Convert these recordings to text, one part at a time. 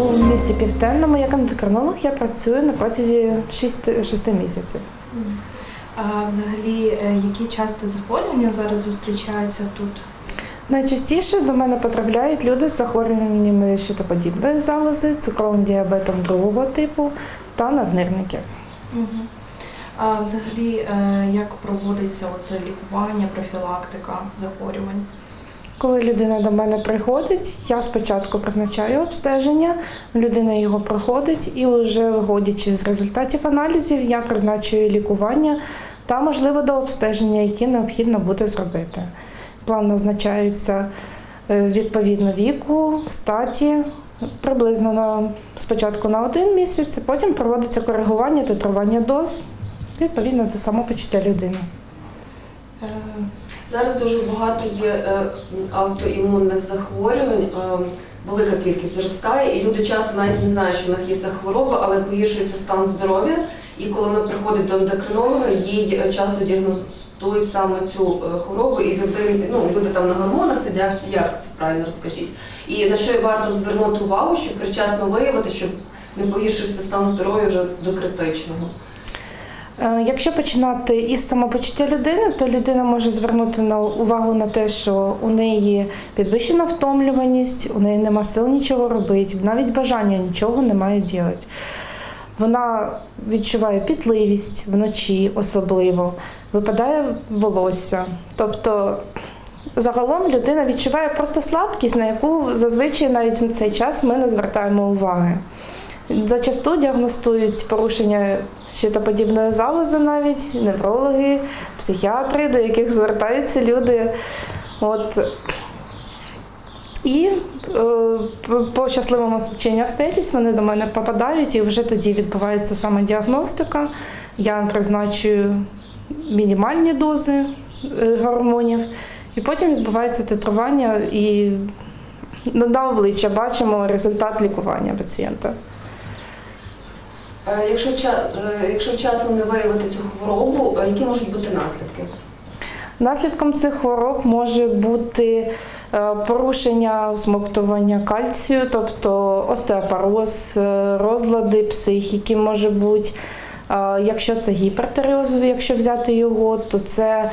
У місті Південному як ендокринолог я працюю на протязі 6, 6 місяців. А взагалі, е, які часто захворювання зараз зустрічаються тут? Найчастіше до мене потрапляють люди з захворюваннями щитоподібної залози, цукровим діабетом другого типу та наднирників. А взагалі, е, як проводиться от лікування, профілактика захворювань? Коли людина до мене приходить, я спочатку призначаю обстеження, людина його проходить, і вже виходячи з результатів аналізів, я призначую лікування та, можливо, до обстеження, які необхідно буде зробити. План назначається е, відповідно віку, статі, приблизно на спочатку на один місяць, а потім проводиться коригування, титрування доз відповідно до самопочуття людини. Е, Зараз дуже багато є е, аутоімунних захворювань, е, велика кількість зростає, і люди часто навіть не знають, що в них є ця хвороба, але погіршується стан здоров'я. І коли вона приходить до ендокринолога, їй часто діагностують саме цю хворобу, і люди, ну, люди там на гормонах сидять, як це правильно розкажіть. І на що варто звернути увагу, щоб причасно виявити, щоб не погіршився стан здоров'я вже до критичного. Е, Якщо починати із самопочуття людини, то людина може звернути на увагу на те, що у неї підвищена втомлюваність, у неї нема сил нічого робити, навіть бажання нічого немає робити. Вона відчуває пітливість вночі особливо, випадає волосся. Тобто загалом людина відчуває просто слабкість, на яку зазвичай навіть в цей час ми не звертаємо уваги. Зачасту діагностують порушення щитоподібної залози навіть неврологи, психіатри, до яких звертаються люди. От. І е, по- щасливому стеченню обстоятельств вони до мене попадають, і вже тоді відбувається саме діагностика. Я призначую мінімальні дози е, гормонів, і потім відбувається титрування, і на обличчя бачимо результат лікування пацієнта. Е, Якщо, е, якщо вчасно не виявити цю хворобу, е, які можуть бути наслідки? Наслідком цих хвороб може бути порушення всмоктування кальцію, тобто остеопороз, розлади психіки може бути. Якщо це гіпертиреоз, якщо взяти його, то це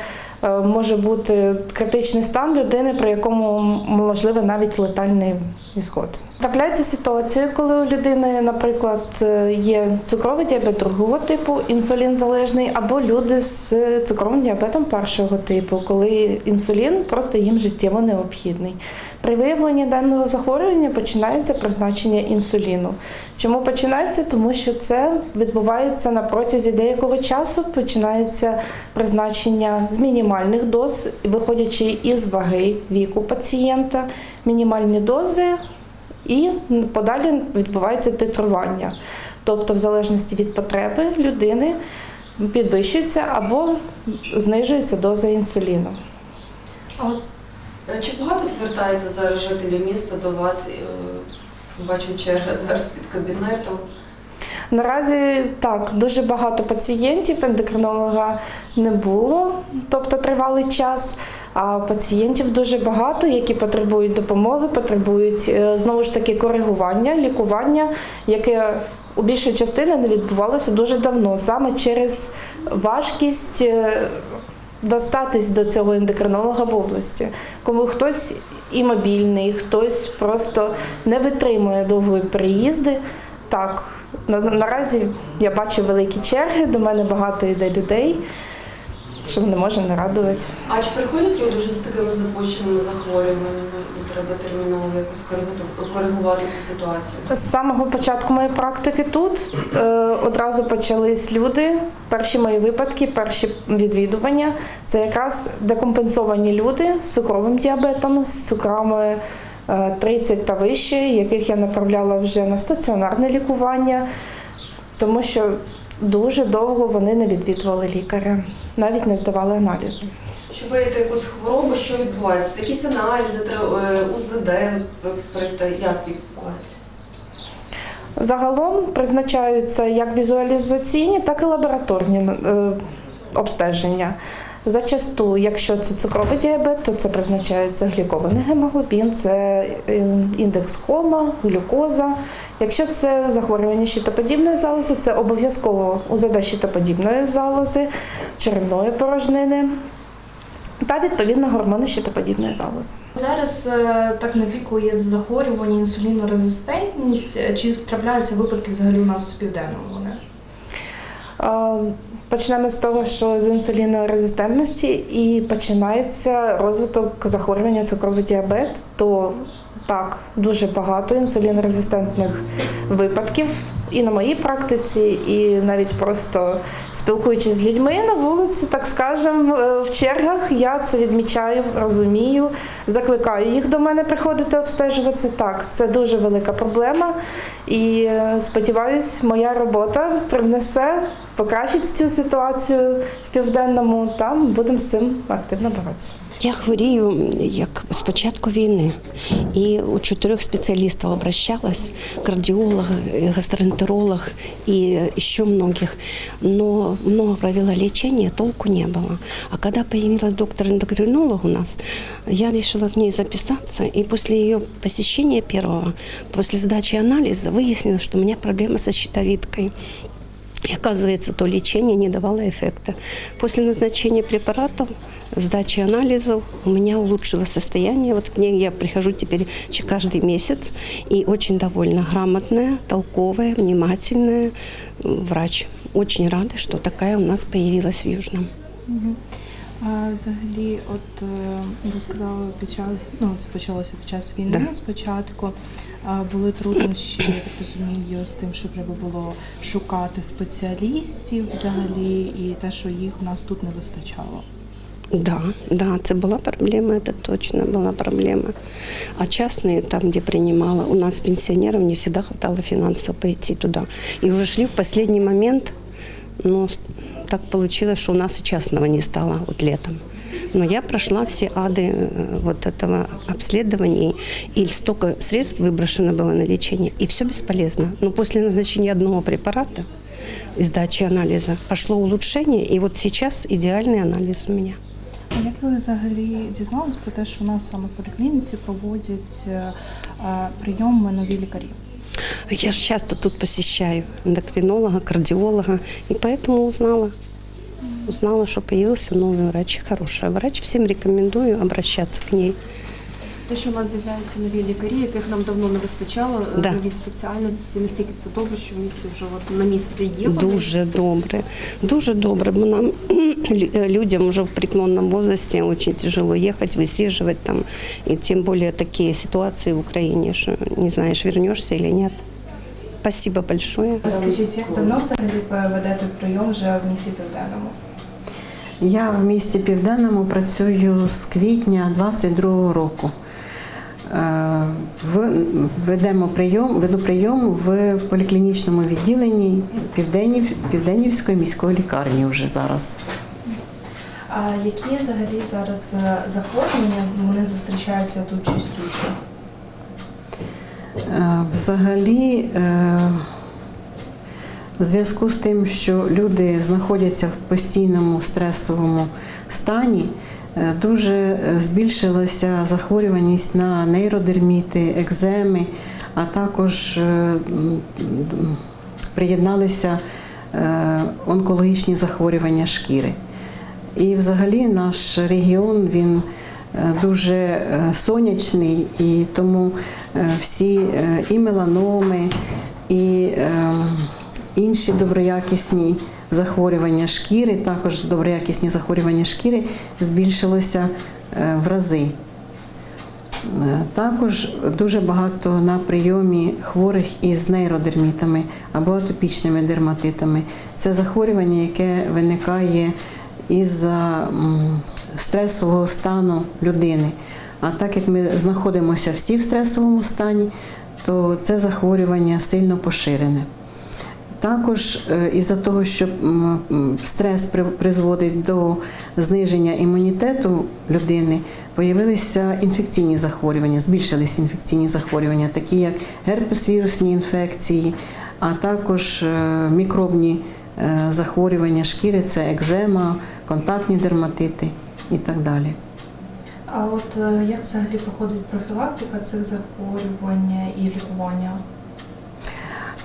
може бути критичний стан людини, при якому м, можливо навіть летальний ісход. Трапляються ситуації, коли у людини, наприклад, е, є цукровий діабет другого типу, інсулін залежний, або люди з цукровим діабетом першого типу, коли інсулін просто їм життєво необхідний. При виявленні даного захворювання починається призначення інсуліну. Чому починається? Тому що це відбувається на протязі деякого часу. Починається призначення з мінімальних доз, виходячи із ваги віку пацієнта, мінімальні дози. І подалі відбувається титрування. Тобто, в залежності від потреби людини підвищується або знижується доза інсуліну. А от Е, Чи багато звертається зараз жителів міста до вас? Е, Бачимо черга зараз під кабінетом. Наразі так, дуже багато пацієнтів ендокринолога не було, тобто тривалий час. А пацієнтів дуже багато, які потребують допомоги, потребують е, знову ж таки коригування, лікування, яке у більшій частини не відбувалося дуже давно, саме через важкість е, достатись до цього ендокринолога в області. Кому хтось і мобільний, хтось просто не витримує довгої переїзди. Так, на, наразі я бачу великі черги, до мене багато йде людей, що не може не радувати. А чи приходять люди вже з такими запущеними захворюваннями і треба терміново якось коригувати- коригувати цю ситуацію? З самого початку моєї практики тут е, одразу почались люди. Перші мої випадки, перші відвідування це якраз декомпенсовані люди з цукровим діабетом, з цукрами е, 30 та вище, яких я направляла вже на стаціонарне лікування, тому що дуже довго вони не відвідували лікаря, навіть не здавали аналізи. Що виявити якусь хворобу, що відбувається? Якісь аналізи, е, УЗД? Як відбувається? Загалом призначаються як візуалізаційні, так і лабораторні е, обстеження. Зачасту, якщо це цукровий діабет, то це призначається глікований гемоглобін, це е, індекс хома, глюкоза. Якщо це захворювання щитоподібної залози, це обов'язково УЗД щитоподібної залози, черевної порожнини та відповідно гормони щитоподібної залози. Зараз е, так на віку є захворювання, інсулінорезистентність. Е, Чи трапляються випадки взагалі у нас в південному? А, Почнемо з того, що з інсулінорезистентності і починається розвиток захворювання цукровий діабет, то так, дуже багато інсулінорезистентних випадків і на моїй практиці, і навіть просто спілкуючись з людьми на вулиці, так скажемо, е, в чергах, я це відмічаю, розумію, закликаю їх до мене приходити обстежуватися. Так, це дуже велика проблема. І е, сподіваюсь, моя робота привнесе, покращить цю ситуацію в південному. Там будемо з цим активно боротися. Я хворію як з початку війни, і у чотирьох спеціалістів обращалась, кардіолог, гастроентеролог і ще многих. Но много провела лечения, толку не было. А когда появилась доктор-эндокринолог у нас, я решила к ней записаться, и после ее посещения первого, после сдачи анализа, выяснилось, что у меня проблема со щитовидкой. И оказывается, то лечение не давало эффекта. После назначения препаратов, сдачи анализов, у меня улучшилось состояние. Вот к ней я прихожу теперь каждый месяц и очень довольна. Грамотная, толковая, внимательная врач. Очень рада, что такая у нас появилась в Южном. А, взагалі, от е, ви сказали під час ну це почалося під час війни Да. спочатку. А, були труднощі, я так розумію, з тим, що треба було шукати спеціалістів взагалі, і те, що їх у нас тут не вистачало. Да, да, это была проблема, это точно была проблема. А частные, там, где принимала, у нас пенсионеров не всегда хватало финансов пойти туда. И уже шли в последний момент, но с- так получилось, что у нас и частного не стало вот летом. Но я прошла все ады э, вот этого обследования, и столько средств выброшено было на лечение, и все бесполезно. Но после назначения одного препарата и сдачи анализа пошло улучшение, и вот сейчас идеальный анализ у меня. А як ви взагалі дізнались про те, що у нас саме в поліклініці проводять е, е, прийом нові лікарі? Я же часто тут посещаю эндокринолога, кардиолога, и поэтому узнала. Узнала, что появился новый врач, хороший врач. Всем рекомендую обращаться к ней. Те, що у нас з'являються нові лікарі, яких нам давно не вистачало, е, Да. нові спеціальності, настільки це добре, що в місті вже от на місці є. вони. Дуже добре, дуже добре. Бо нам э, людям уже в преклонном возрасте очень тяжело ехать, высиживать там. И тем более такие ситуации в Украине, что не знаешь, вернешься или нет. Спасибо большое. Розкажіть, як давно взагалі ви ведете прийом вже в місті Південному? Я в місті Південному працюю з квітня 22 року. Е, Ведемо прийом, веду прийом в поліклінічному відділенні Південнів, Південнівської міської лікарні вже зараз. А які взагалі зараз е, захворювання вони зустрічаються тут частіше? Е, Взагалі, в зв'язку з тим, що люди знаходяться в постійному стресовому стані, дуже е, збільшилася захворюваність на нейродерміти, екземи, а також е, приєдналися е, онкологічні захворювання шкіри. І взагалі наш регіон він е, дуже е, сонячний, і тому е, всі е, і меланоми, і е, інші доброякісні захворювання шкіри, також доброякісні захворювання шкіри збільшилося е, в рази. Е, Також дуже багато на прийомі хворих із нейродермітами або атопічними дерматитами. Це захворювання, яке виникає із-за стресового стану людини. А так як ми знаходимося всі в стресовому стані, то це захворювання сильно поширене. Також е, із-за того, що стрес призводить до зниження імунітету людини, появилися інфекційні захворювання, збільшились інфекційні захворювання, такі як герпес-вірусні інфекції, а також е, мікробні е, захворювання шкіри, це екзема, контактні дерматити і так далі. А от як взагалі проходить профілактика цих захворювань і лікування?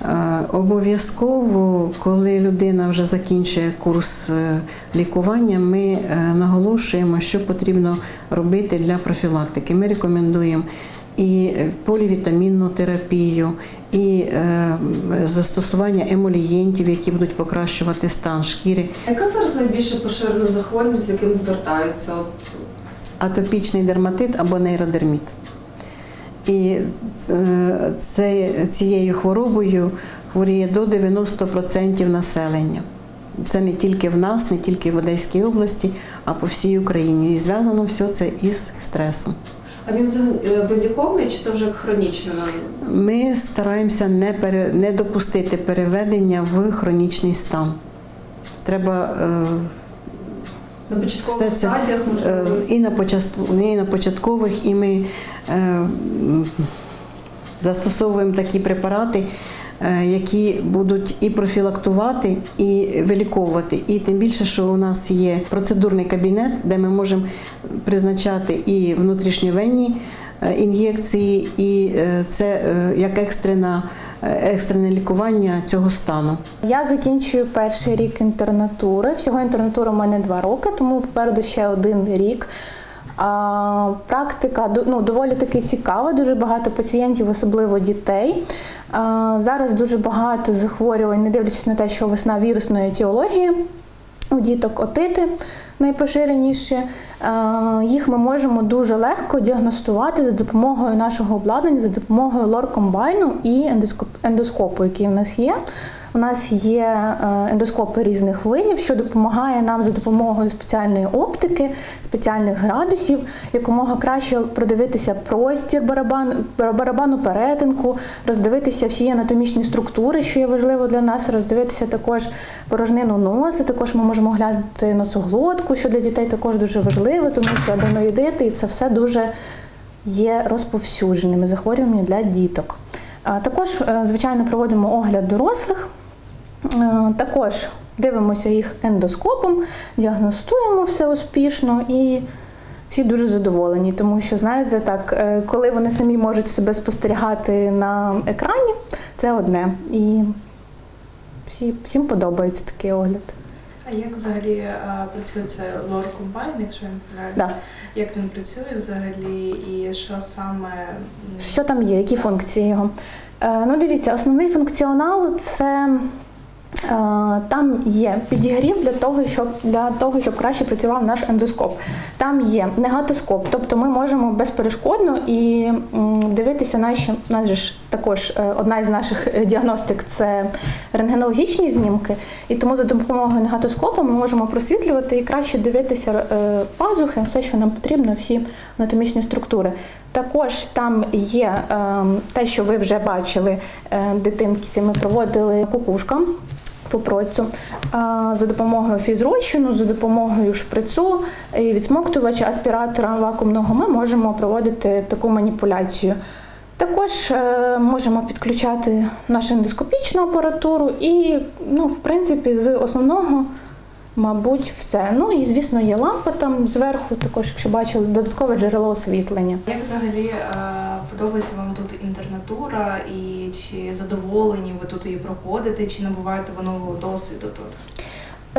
Е, Обов'язково, коли людина вже закінчує курс е, лікування, ми е, наголошуємо, що потрібно робити для профілактики. Ми рекомендуємо і полівітамінну терапію, і застосування емолієнтів, які будуть покращувати стан шкіри, Яка зараз найбільше поширена захворюваність, з яким звертаються? Атопічний дерматит або нейродерміт. І е, це, цією хворобою хворіє до 90% населення. Це не тільки в нас, не тільки в Одеській області, а по всій Україні. І зв'язано все це із стресом. А він е, виліковний чи це вже хронічне? Ми стараємося не, пере, не допустити переведення в хронічний стан. Треба е, На початкових Все це, стадіях е, можливо? і на, початку, і на початкових, і ми е, застосовуємо такі препарати, е, які будуть і профілактувати, і виліковувати. І тим більше, що у нас є процедурний кабінет, де ми можемо призначати і внутрішньовенні е, ін'єкції, і це е, як екстрена, екстрене лікування цього стану. Я закінчую перший рік інтернатури. Всього інтернатура у мене два роки, тому попереду ще один рік. А, практика ну, доволі таки цікава, дуже багато пацієнтів, особливо дітей. А, зараз дуже багато захворювань, не дивлячись на те, що весна вірусної етіології. У діток отити найпоширеніші. Е, Їх ми можемо дуже легко діагностувати за допомогою нашого обладнання, за допомогою лор-комбайну і ендоскопу, який в нас є. У нас є е, ендоскопи різних видів, що допомагає нам за допомогою спеціальної оптики, спеціальних градусів, якомога краще продивитися простір барабан, барабану перетинку, роздивитися всі анатомічні структури, що є важливо для нас, роздивитися також порожнину носа. Також ми можемо глянути носоглотку, що для дітей також дуже важливо, тому що аденоїдити і це все дуже є розповсюдженими захворюваннями для діток. Також, е, звичайно, проводимо огляд дорослих. Е, Також дивимося їх ендоскопом, діагностуємо все успішно і всі дуже задоволені, тому що, знаєте, так, е, коли вони самі можуть себе спостерігати на екрані, це одне. І всі, всім подобається такий огляд. А як взагалі е, працює це лор комбайн, якщо не помиляюсь? Да. Як він працює взагалі і що саме Що там є, які функції його? Е, ну, дивіться, основний функціонал це. Е, Там є підігрів для того, щоб для того, щоб краще працював наш ендоскоп. Там є негатоскоп, тобто ми можемо безперешкодно і дивитися наші, нас ж також е, одна із наших е, діагностик це рентгенологічні знімки. І тому за допомогою негатоскопу ми можемо просвітлювати і краще дивитися пазухи, все, що нам потрібно, всі анатомічні структури. Також там є е, те, що ви вже бачили, дитинки, ми проводили кукушка по процю за допомогою фізрозчину, за допомогою шприцу і відсмоктувача аспіратора вакуумного ми можемо проводити таку маніпуляцію. Також е, можемо підключати нашу ендоскопічну апаратуру і, ну, в принципі, з основного, мабуть, все. Ну і, звісно, є лампа там зверху, також, якщо бачили, додаткове джерело освітлення. Як взагалі е, подобається вам тут інтернатура і чи задоволені ви тут її проходите, чи набуваєте ви нового досвіду тут?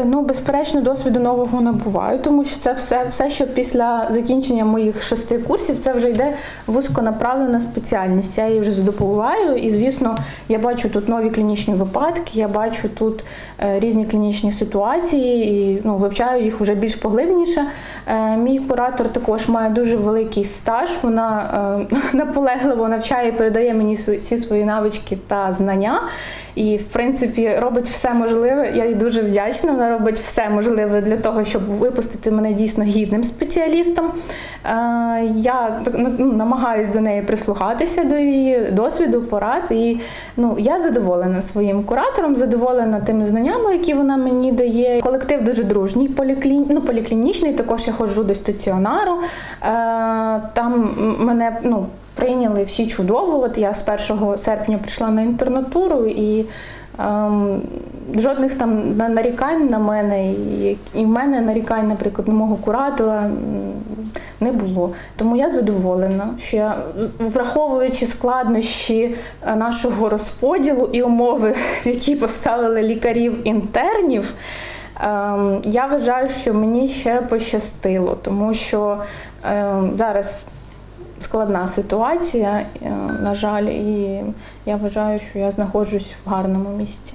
Ну, безперечно, досвіду нового набуваю, тому що це все, все, що після закінчення моїх шести курсів, це вже йде вузьконаправлена спеціальність. Я її вже здобуваю, і звісно, я бачу тут нові клінічні випадки, я бачу тут е, різні клінічні ситуації і ну, вивчаю їх вже більш поглибніше. Е, мій куратор також має дуже великий стаж. Вона е, наполегливо навчає і передає мені всі свої навички та знання. І, в принципі, робить все можливе. Я їй дуже вдячна. Вона робить все можливе для того, щоб випустити мене дійсно гідним спеціалістом. Е, Я так, ну, намагаюсь до неї прислухатися до її досвіду, порад. І ну, я задоволена своїм куратором, задоволена тими знаннями, які вона мені дає. Колектив дуже дружній, поліклі... ну, поліклінічний. Також я ходжу до стаціонару. Е, Там мене ну, прийняли всі чудово. От я з 1 серпня прийшла на інтернатуру і. ем, жодних там нарікань на мене, і, в мене нарікань, наприклад, на мого куратора не було. Тому я задоволена, що я, враховуючи складнощі е, нашого розподілу і умови, в які поставили лікарів-інтернів. Ем, Я вважаю, що мені ще пощастило, тому що ем, зараз складна ситуація, е, на жаль, і я вважаю, що я знаходжусь в гарному місці.